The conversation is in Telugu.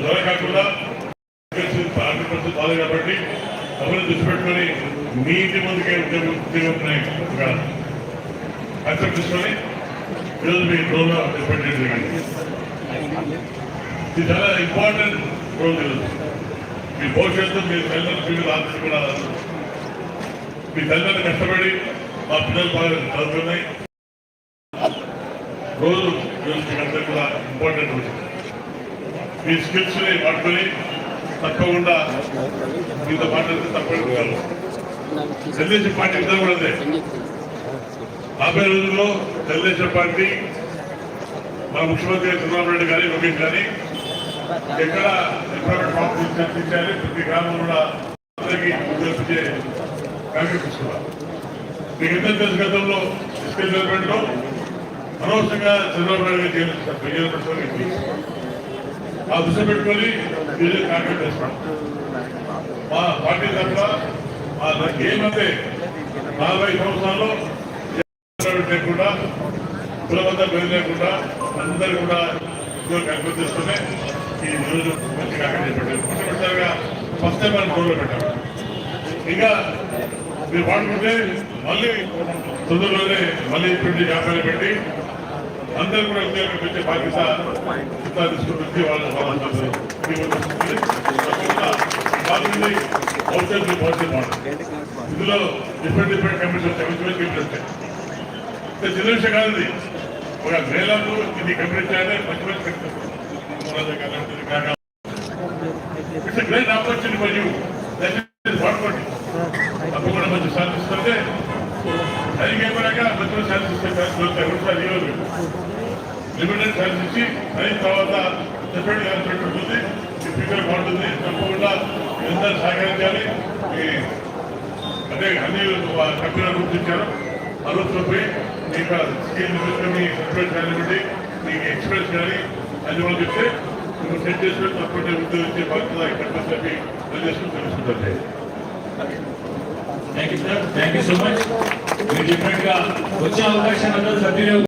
అలా కాకుండా ఆర్థిక పరిస్థితి బాధ కాబట్టి అవన్నీ దృష్టి పెట్టుకొని మీ ఇంటి ముందుకే ఉద్యోగం ఉద్యోగం అర్థం తీసుకొని ఈరోజు మీ రోజులో పెట్టడం జరిగింది ఇది చాలా ఇంపార్టెంట్ రోజు మీ భవిష్యత్తు మీ తల్లిదండ్రులు పిల్లలు కూడా మీ తల్లిదండ్రులు కష్టపడి మా పిల్లలు బాగా చదువుతున్నాయి రోజు ఈరోజు మీకు కూడా ఇంపార్టెంట్ రోజు మీ స్కిల్స్ని పట్టుకొని తప్పకుండా మీతో మాట్లాడితే తప్పకుండా తెలుగుదేశం పార్టీ ఇద్దరు కూడా అదే. రాబోయే రోజుల్లో తెలుగుదేశం పార్టీ మన ముఖ్యమంత్రి చంద్రబాబు నాయుడు గారి లోకేష్ గారి ఎక్కడ ఎంప్లాయ్మెంట్ పాలసీ చర్చించాలి ప్రతి గ్రామం కూడా అందరికీ కల్పించే కార్యక్రమం తీసుకున్నారు మీకు ఎంత తెలుసు గతంలో స్కిల్ డెవలప్మెంట్లో అనవసరంగా చంద్రబాబు నాయుడు గారు జైలు పెట్టుకొని ఆ దృష్టి పెట్టుకొని మీరు కార్యక్రమం చేస్తాం మా పార్టీ తరఫున మా ఏమంటే నలభై సంవత్సరాల్లో లేకుండా కులబంధ పేరు లేకుండా అందరూ కూడా ఉద్యోగ కార్యక్రమం ఈ రోజు మంచి కార్యక్రమం మొట్టమొదటిసారిగా ఫస్ట్ టైం మనం గౌరవ పెట్టాం. ఇంకా మీరు వాడుకుంటే మళ్ళీ తొందరలోనే మళ్ళీ పెట్టి వ్యాపారం పెట్టి అందరూ కూడా ఉద్యోగం పెట్టే బాధ్యత ఇంత తీసుకుంటుంది వాళ్ళు బాగుంటుంది బాగుంది భవిష్యత్తు భవిష్యత్తు మాట ఇందులో డిఫరెంట్ డిఫరెంట్ కంపెనీస్ వచ్చాయి మంచి మంచి కంపెనీస్ వచ్చాయి చిన్న విషయం కాదు ఒక వేలకు ఇది కంపెనీ చేయాలి మంచి మంచి companies it's great opportunity for you సరిగ్గా అయిపోయాక మంచి మంచి సర్వీస్ ఇస్తే ఒకసారి ఈరోజు లిమిటెడ్ సర్వీస్ ఇచ్చి అయిన తర్వాత డిఫరెంట్ కాన్సెప్ట్ ఉంటుంది ఈ ఫిగర్ బాగుంటుంది తప్పకుండా ఎంత సహకరించాలి ఈ అదే అన్ని కంపెనీలు గుర్తించారు ఆ రోజులో పోయి మీకు స్కీమ్ చూసుకొని సర్టిఫికేట్ కానివ్వండి మీకు ఎక్స్పీరియన్స్ కానీ అన్ని వాళ్ళు చెప్తే మీరు సెట్ చేసుకొని తప్పకుండా ఉద్యోగించే బాధ్యత ఈ కంపెనీ చెప్పి పనిచేసుకుని తెలుసుకుంటుంది thank you sir thank you so much మీరు చెప్పినట్టుగా వచ్చే అవకాశాన్ని అందరూ